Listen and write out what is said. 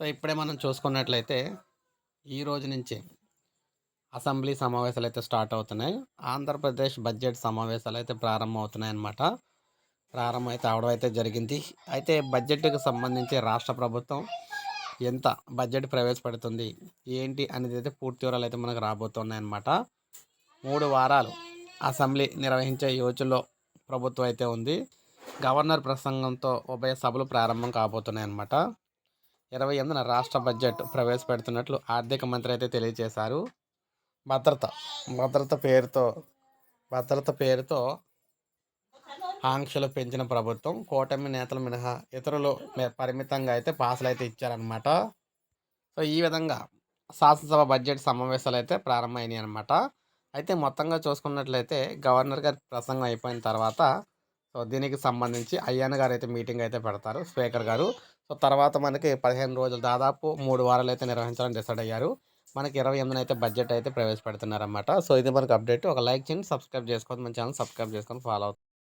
So ఇప్పుడే మనం చూసుకున్నట్లయితే ఈ రోజు నుంచి అసెంబ్లీ సమావేశాలు అయితే స్టార్ట్ అవుతున్నాయి. ఆంధ్రప్రదేశ్ బడ్జెట్ సమావేశాలు అయితే ప్రారంభం అవుతున్నాయి అన్నమాట ప్రారంభం అయితే అవడం అయితే జరిగింది. అయితే బడ్జెట్కి సంబంధించి రాష్ట్ర ప్రభుత్వం ఎంత బడ్జెట్ ప్రవేశపెడుతుంది ఏంటి అనేది అయితే పూర్తి వివరాలు అయితే మనకు రాబోతున్నాయన్నమాట. మూడు వారాలు అసెంబ్లీ నిర్వహించే యోచనలో ప్రభుత్వం అయితే ఉంది. గవర్నర్ ప్రసంగంతో ఉభయ సభలు ప్రారంభం కాబోతున్నాయి అన్నమాట ఇరవై ఎనిమిదిన రాష్ట్ర బడ్జెట్ ప్రవేశపెడుతున్నట్లు ఆర్థిక మంత్రి అయితే తెలియజేశారు. భద్రత భద్రత పేరుతో భద్రత పేరుతో ఆంక్షలు పెంచిన ప్రభుత్వం కూటమి నేతలు మినహా ఇతరులు పరిమితంగా అయితే పాసులు అయితే ఇచ్చారనమాట సో ఈ విధంగా శాసనసభ బడ్జెట్ సమావేశాలు అయితే ప్రారంభమైనాయి అనమాట అయితే మొత్తంగా చూసుకున్నట్లయితే గవర్నర్ గారి ప్రసంగం అయిపోయిన తర్వాత సో దీనికి సంబంధించి అయ్యన్న గారు అయితే మీటింగ్ అయితే పెడతారు. స్పీకర్ గారు సో తర్వాత మనకి పదిహేను రోజులు దాదాపు మూడు వారాలు అయితే నిర్వహించాలని డిసైడ్ అయ్యారు. మనకి ఇరవై ఎనిమిది అయితే బడ్జెట్ అయితే ప్రవేశపెడుతున్నారన్నమాట. సో ఇది మనకు అప్డేట్. ఒక లైక్ చేయండి సబ్స్క్రైబ్ చేసుకోండి. మన ఛానల్ సబ్స్క్రైబ్ చేసుకొని ఫాలో అవుతుంది